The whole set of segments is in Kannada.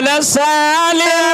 ಕಲಸಾಲಿಲ್ಲ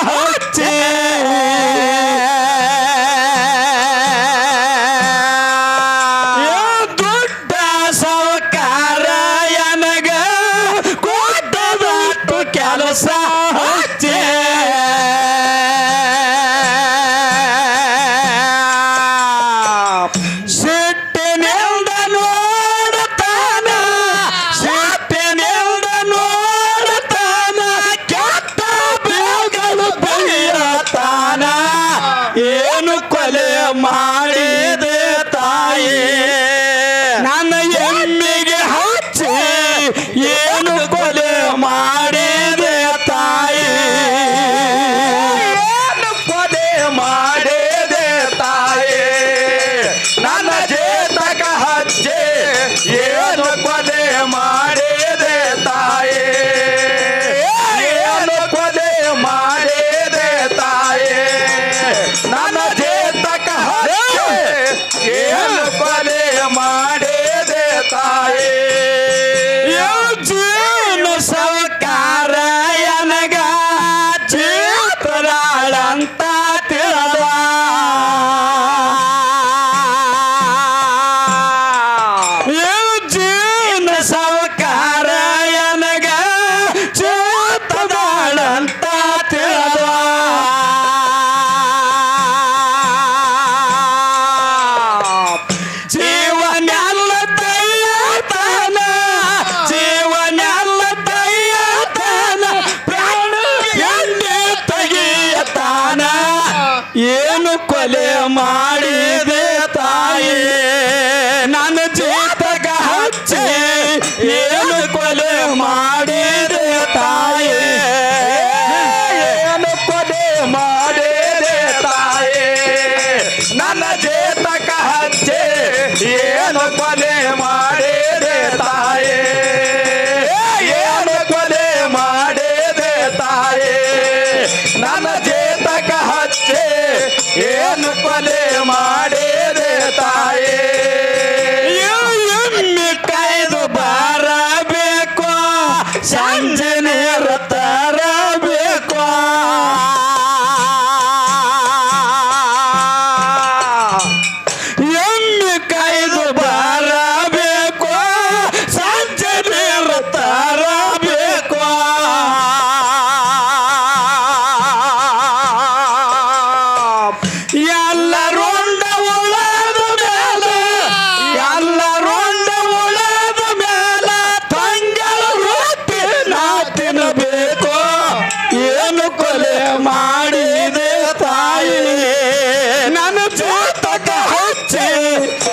ಕೆಲಸ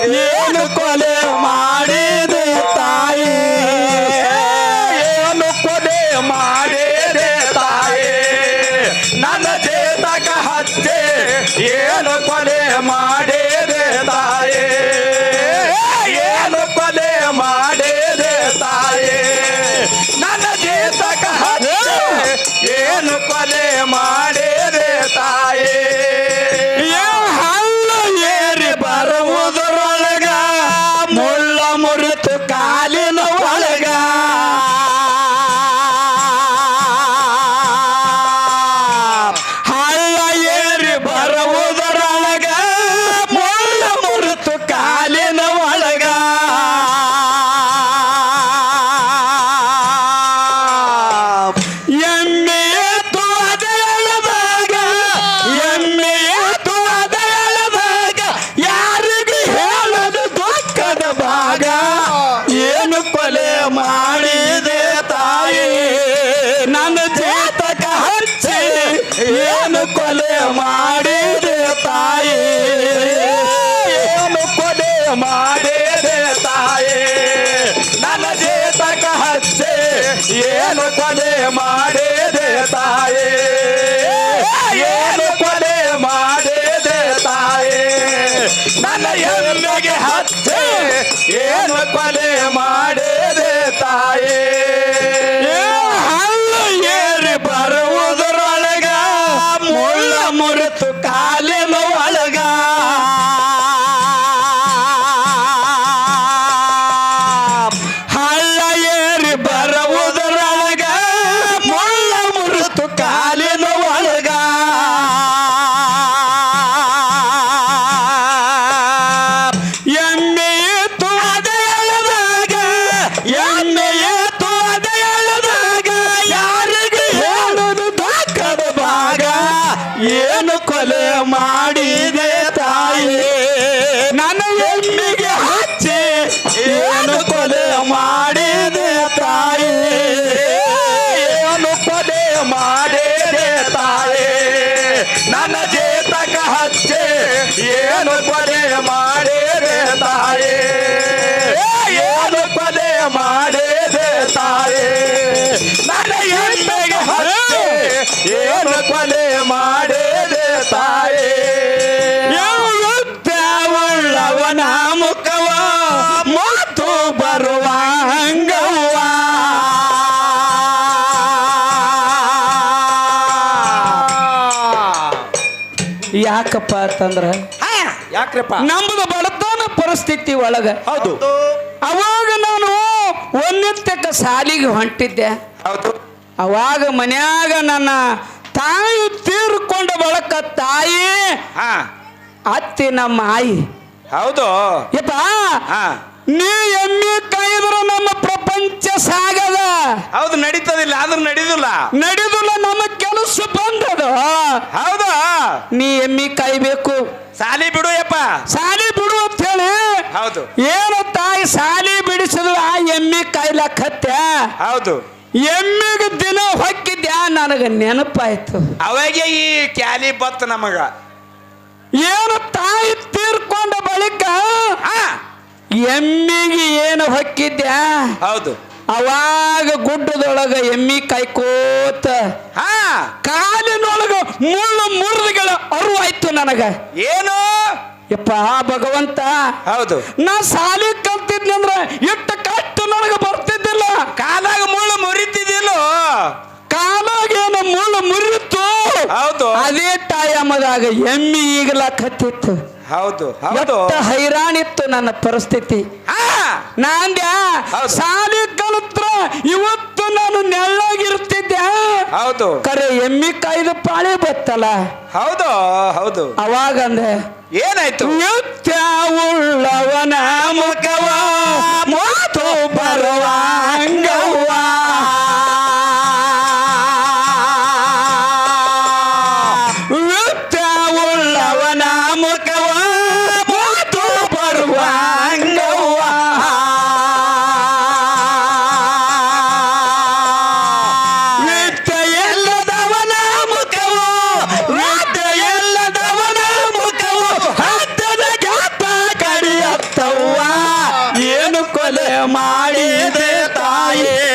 ಏನು ಕೊಲೆ ಮಾಡಿದೆ ತಾಯಿ? ಏನು ಕೊಲೆ ಮಾಡಿದೆ ತಾಯಿ? ನನ್ನ ಚೇತಕ ಹಚ್ಚೆ ಏನು ಕೊಲೆ ಮಾಡಿದೆ ತಾಯಿ? ಏನು ಕೊಲೆ ಮಾಡಿದೆ ತಾಯಿ? ನನ್ನ ಚೇತಕ ಹಚ್ಚೆ ಏನು ಕೊಲೆ ಮಾಡಿ ಏನು ಕೊಲೆ ಮಾಡೇದೆ ತಾಯಿ? ಏನು ಕೊಲೆ ಮಾಡಿದೆ ತಾಯೇ? ನನ್ನ ಎಮ್ಮೆಗೆ ಹಚ್ಚೆ. ಏನು ಕೊಲೆ ಕೊಲೆ ಮಾಡಿದೆ ತಾಯಿ. ಏನು ಕೊಲೆ ಮಾಡಿದೆ ತಾಯಿ. ನನ್ನ ಎಮ್ಮೆಗೆ ಹಚ್ಚಿ ಏನು ಕೊಲೆ ಮಾಡಿದೆ ತಾಯಿ. ಉಳ್ಳವನ ಮುಖವ ಮಾತು ಬರುವ ಹಂಗವ್ವ. ಯಾಕಪ್ಪ ಅಂತಂದ್ರ ಯಾಕ್ರಪ್ಪ ನಮ್ಮದು ಬಡತನ ಪರಿಸ್ಥಿತಿ ಒಳಗ. ಹೌದು. ಅವಾಗ ನಾನು ಒಂದಿತ್ತಕ್ಕ ಸಾಲಿಗೆ ಹೊಂಟಿದ್ದೆ. ಹೌದು. ಅವಾಗ ಮನ್ಯಾಗ ನನ್ನ ತಾಯಿ ತೀರ್ಕೊಂಡ ಬಳಕ ತಾಯಿ ಹಾ. ಅತ್ತಿ ನಮ್ಮ ಆಯಿ. ಹೌದು. ಯಪ್ಪ ಹಾ. ನೀ ಎಮ್ಮಿ ಕಾಯಿದ್ರು ನಮ್ಮ ಪ್ರಪಂಚ ಸಾಗದ. ಹೌದು ನಡೀತದಿಲ್ಲ ಆದ್ರೂ ನಡೀದಿಲ್ಲ. ನಡೆದಿಲ್ಲ ನಮ್ಮ ಕೆಲಸ ಬಂದದ. ಹೌದಾ? ನೀ ಎಮ್ಮಿ ಕಾಯ್ಬೇಕು. ಸಾಲಿ ಬಿಡು ಯಪ್ಪ. ಸಾಲಿ ಬಿಡು ಅಂತ ಹೇಳಿ. ಹೌದು. ಏನು ತಾಯಿ ಸಾಲಿ ಬಿಡಿಸಿದ್ರು ಆ ಎಮ್ಮಿ ಕಾಯ್ಲಕ್ಕತ್ತ ಹೌದು. ಎಮ್ಮಿಗೆ ದಿನ ಹೊಕ್ಕಿದ್ಯಾ ನನಗೆ ನೆನಪಾಯ್ತು. ಅವಾಗೆ ಈ ಕ್ಯಾಲಿ ಬತ್ ನಮಗ. ಏನು ತಾಯಿ ತೀರ್ಕೊಂಡ ಬಳಿಕ ಎಮ್ಮಿಗೆ ಏನು ಹೊಕ್ಕಿದ್ಯಾ? ಹೌದು. ಅವಾಗ ಗುಡ್ಡದೊಳಗ ಎಮ್ಮಿ ಕಾಯ್ಕೋತ ಹಾ. ಕಾಲಿನೊಳಗ ಮುಳ್ಳು ಮುರಿದುಗಳ ಅರುವಾಯ್ತು ನನಗ. ಏನು? ಯಪ್ಪ ಭಗವಂತ. ಹೌದು. ನಾ ಸಾಲಿ ಕಲ್ತಿದ್ನಂದ್ರ ಇಟ್ಟ ಕಟ್ಟು ನನಗ ಬರ್ತಿದ್ದಿಲ್ಲ. ಕಾಲಾಗ ಮುಳ್ಳು ಮುರಿತಿದ್ದಿಲ್ಲ. ಕಾಲಾಗ ಏನು ಮುಳ್ಳು ಮುರಿತು. ಹೌದು. ಅದೇ ತಾಯಮ್ಮದಾಗ ಎಮ್ಮಿ ಈಗಲಾಕತ್ತಿತ್ತು ಹೌದು ಹೌದು. ಹೈರಾಣಿತ್ತು ನನ್ನ ಪರಿಸ್ಥಿತಿ. ನಾಂದ್ಯ. ಸಾಲಿ ಕಲಿತ್ರ ಇವತ್ತು ನಾನು ನೆಳ್ಳಾಗಿರ್ತಿದ್ದೆ. ಹೌದು. ಕರೆ ಎಮ್ಮಿ ಕಾಯ್ದು ಪಾಳಿ ಬತ್ತಲ್ಲ. ಹೌದು ಹೌದು. ಅವಾಗ ಅಂದ್ರೆ ಏನಾಯ್ತು? ನಿತ್ಯ ಉಳ್ಳವನ ಮುಖವ ಮಾತು ಬರುವ ಮಾಡಿದೆ ತಾಯಿ.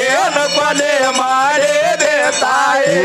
ಏನು ಕೊಲೆ ಮಾಡಿದೆ ತಾಯೇ?